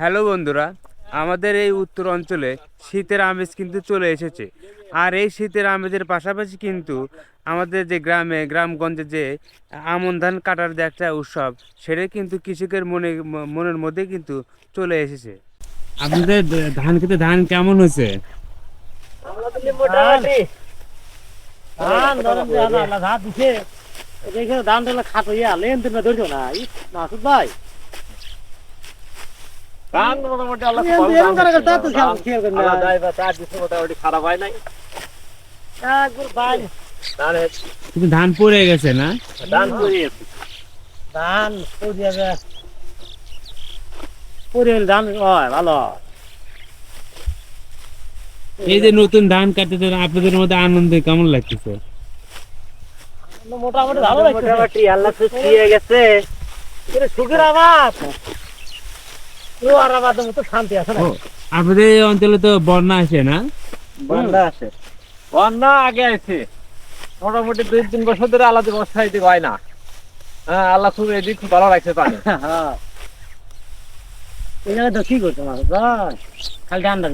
Hello বন্ধুরা আমাদের এই উত্তর অঞ্চলে শীতের আমেজ কিন্তু চলে এসেছে। আর এই শীতের আমেজের পাশাপাশি কিন্তু আমাদের যে গ্রামে গ্রামগঞ্জে যে আমন ধান কাটার যে একটা উৎসব সেটা কিন্তু কৃষকের মনে মনের মধ্যে কিন্তু চলে এসেছে। আপনাদের ধান খেতে ধান কেমন হয়েছে? ধান ধান দিছে দেখে ধান খাটো ইয়া লেন তুমি ধরছো না ভাই ধান মোটামুটি আল্লাহ এরকম ভালো এরকম ধান করে দিচ্ছে। তা তো খেয়াল খেয়াল করেন না। আল্লাহ দেয় তার দিচ্ছে মোটামুটি খারাপ হয় নাই। একবার ভাই কিন্তু ধান পড়ে গেছে না? ধান ধান পড়িয়া যায় পড়ে গেলে ধান হয় ভালো এই যে নতুন ধান কাটতে আপনাদের মধ্যে আনন্দ কেমন লাগতেছে? মোটামুটি ভালো লাগছে মোটামুটি আল্লাহ গেছে। সুখের আবাদ। ও মতো শান্তি আছে না? আপনাদের এই অঞ্চলে তো বন্যা আসে না? বন্যা আছে বন্যা আগে আছে মোটামুটি দুই তিন বছর ধরে আলাদা বর্ষা এদিকে হয় না। হ্যাঁ আল্লাহ খুব এদিক খুব ভালো রাখছে পানি হ্যাঁ তো কি করছ খালি ঠান্ডা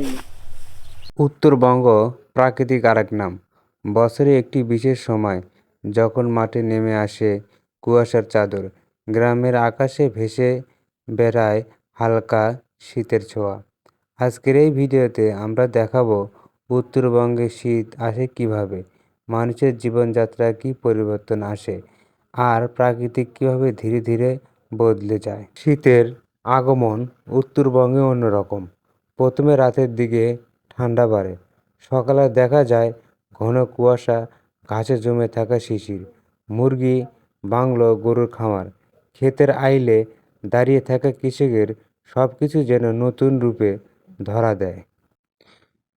উত্তরবঙ্গ প্রাকৃতিক আরেক নাম। বছরে একটি বিশেষ সময় যখন মাঠে নেমে আসে কুয়াশার চাদর। গ্রামের আকাশে ভেসে বেড়ায় হালকা শীতের ছোঁয়া। আজকের এই ভিডিওতে আমরা দেখাবো উত্তরবঙ্গে শীত আসে কীভাবে, মানুষের জীবনযাত্রায় কী পরিবর্তন আসে, আর প্রাকৃতিক কীভাবে ধীরে ধীরে বদলে যায়। শীতের আগমন উত্তরবঙ্গে অন্যরকম। প্রথমে রাতের দিকে ঠান্ডা বাড়ে। সকালে দেখা যায় ঘন কুয়াশা, ঘাসে জমে থাকা শিশির, মুরগি, বাংলো, গরুর খামার। ক্ষেতের আইলে দাঁড়িয়ে থাকা কৃষকের সব কিছু যেন নতুন রূপে ধরা দেয়।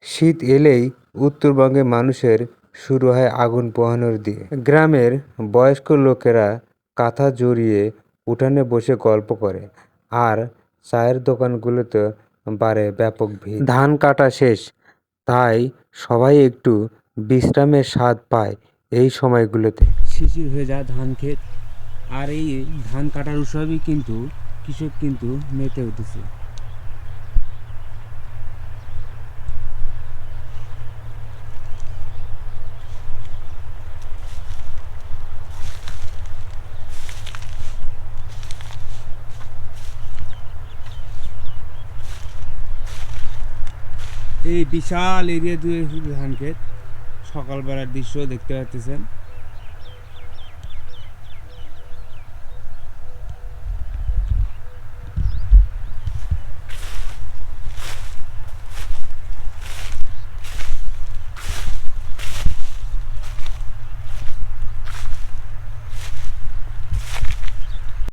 শীত এলেই উত্তরবঙ্গে মানুষের শুরু হয় আগুন পোহানোর দিয়ে। গ্রামের বয়স্ক লোকেরা কাঁথা জড়িয়ে উঠানে বসে গল্প করে, আর চায়ের দোকানগুলোতে বাড়ে ব্যাপক ভিড়। ধান কাটা শেষ, তাই সবাই একটু বিশ্রামের স্বাদ পায় এই সময়গুলোতে। শিশির হয়ে যায় ধান ক্ষেত, আর এই ধান কাটার উৎসবই কিন্তু কৃষক কিন্তু মেতে উঠেছে। এই বিশাল এরিয়া জুড়ে ধান ক্ষেত সকালবেলার দৃশ্য দেখতে পাচ্ছেন